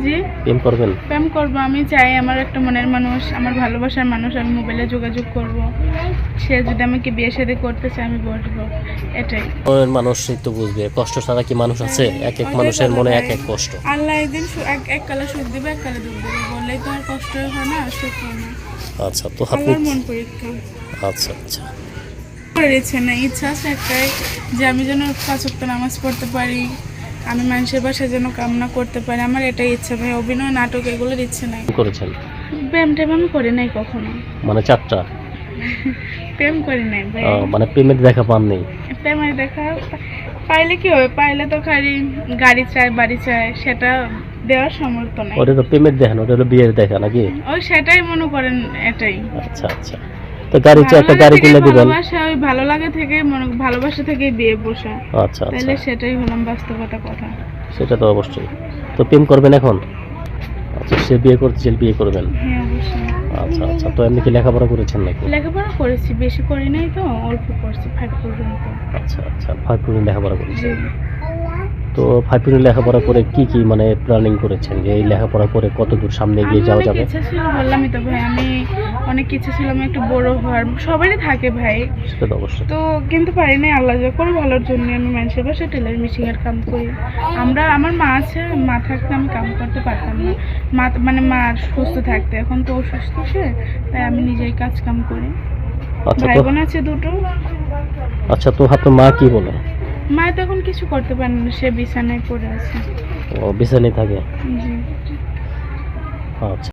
জি। প্রেম করবেন? প্রেম করব আমি চাই আমার একটা মনের মানুষ আমার ভালোবাসার মানুষ আমি মোবাইলে যোগাযোগ করব। সে যদি আমাকে বিয়ে শাদী করতে চায় আমি বসবো। এটাই। মনের মানুষই তো বুঝবে। কষ্ট ছাড়া কি মানুষ আছে? এক এক মানুষের মনে এক এক কষ্ট। আল্লাহ একদিন এক এক কালে সুখ দিবে এক কালে দুঃখ দিবে। বললেই তো আর কষ্ট হয় না সুখ হয় না। আচ্ছা তো আপনি মন পরীক্ষা। আচ্ছা আচ্ছা। ইচ্ছে না ইচ্ছা আছে একটাই যে আমি যেন পাঁচ নামাজ পড়তে পারি। আমি মানুষের বাসায় যেন কামনা করতে পারি আমার এটাই ইচ্ছা ভাই অভিনয় নাটক এগুলোর ইচ্ছে নাই। করেছেন? প্রেম টেম আমি করি নাই কখনো। মানে চারটা প্রেম করি নাই ভাই। মানে প্রেমের দেখা পাননি প্রেমের দেখা পাইলে কি হবে? পাইলে তো খালি গাড়ি চাই বাড়ি চাই সেটা দেওয়ার সামর্থ্য নাই। ওটা তো প্রেমের দেখেন ওটা হলো বিয়ের দেখা নাকি? ওই সেটাই মনে করেন এটাই। আচ্ছা আচ্ছা। তো গাড়ি চাই একটা গাড়ি কিনে দিবেন। ভালোবাসা ওই ভালো লাগে থেকে মনে ভালোবাসা থেকে বিয়ে বসা আচ্ছা আচ্ছা। তাইলে সেটাই হলাম বাস্তবতা কথা। সেটা তো অবশ্যই। তো প্রেম করবেন এখন? আচ্ছা সে বিয়ে করতে চাইলে বিয়ে করবেন। হ্যাঁ অবশ্যই। আচ্ছা আচ্ছা। তো এমনি কি লেখাপড়া করেছেন নাকি? লেখাপড়া করেছি বেশি করি নাই তো অল্প করছি ফাইভ পর্যন্ত। আচ্ছা আচ্ছা। ফাইভ পর্যন্ত লেখাপড়া করেছেন। জি। তো ফাইভ লেখাপড়া করে কি কি মানে প্ল্যানিং করেছেন? যে এই লেখাপড়া করে কত দূর সামনে এগিয়ে যাওয়া যাবে? ইচ্ছা ছিল বললামই তো ভাই। আমি অনেক ইচ্ছা ছিল আমি একটু বড় হওয়ার। সবারই থাকে ভাই। সেটা তো অবশ্যই। তো কিন্তু পারি নাই আল্লাহ যা করে ভালোর জন্য আমি মানুষের বাসায় টেলার মেশিং এর কাম করি। আমরা আমার মা আছে মা থাকতে আমি কাম করতে পারতাম না। মা মানে মা সুস্থ থাকতে। এখন তো অসুস্থ সে তাই আমি নিজেই কাজ কাম করি। আচ্ছা ভাই বোন আছে দুটো। আচ্ছা তো আপনার মা কি বলে? মা তো এখন কিছু করতে পারে না সে বিছানায় পড়ে আছে। ও বিছানায় থাকে? জি। আচ্ছা।